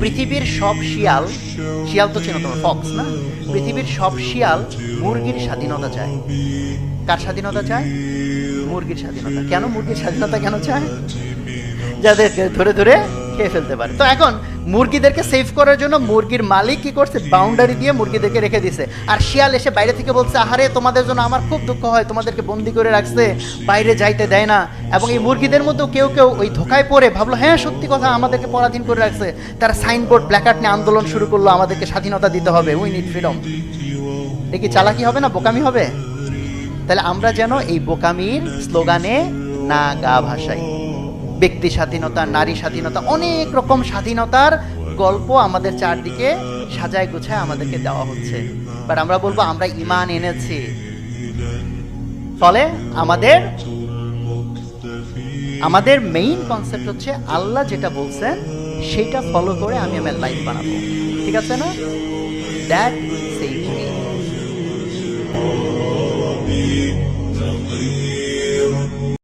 পৃথিবীর সব শিয়াল শিয়াল তো চেনো তোমার ফক্স না? পৃথিবীর সব শিয়াল মুরগির স্বাধীনতা চায়। কার স্বাধীনতা চায়? মুরগির স্বাধীনতা। কেন মুরগির স্বাধীনতা কেন চায়? যাদের ধরে ধরে খেয়ে ফেলতে পারে। তো এখন মুরগিদেরকে সেভ করার জন্য মুরগির মালিক কি করছে? বাউন্ডারি দিয়ে মুরগিদেরকে রেখে দিছে। আর শিয়াল এসে বাইরে থেকে বলছে, আহারে, তোমাদের জন্য আমার খুব দুঃখ হয়, তোমাদেরকে বন্দি করে রাখছে, বাইরে যাইতে দেয় না। এবং এই মুরগিদের মধ্যেও কেউ কেউ ওই ধোকায় পড়ে ভাবলো হ্যাঁ সত্যি কথা, আমাদেরকে পরাধীন করে রাখছে। তারা সাইনবোর্ড প্ল্যাকার্ড নিয়ে আন্দোলন শুরু করল, আমাদেরকে স্বাধীনতা দিতে হবে উই নিড ফ্রিডম দেখি, চালাকি হবে না, বোকামি হবে? তাহলে আমরা যেন এই বোকামির স্লোগানে না গা ভাসাই। ব্যক্তি স্বাধীনতা, নারী স্বাধীনতা, অনেক রকম স্বাধীনতার গল্প আমাদের চারদিকে সাজায় গুছায় আমাদেরকে দেওয়া হচ্ছে। বাট আমরা বলব, আমরা ইমান এনেছি। ফলে আমাদের আমাদের মেইন কনসেপ্ট হচ্ছে আল্লাহ যেটা বলছেন, সেটা ফলো করে আমি আমার লাইফ বানাবো। ঠিক আছে না? দ্যাট সেই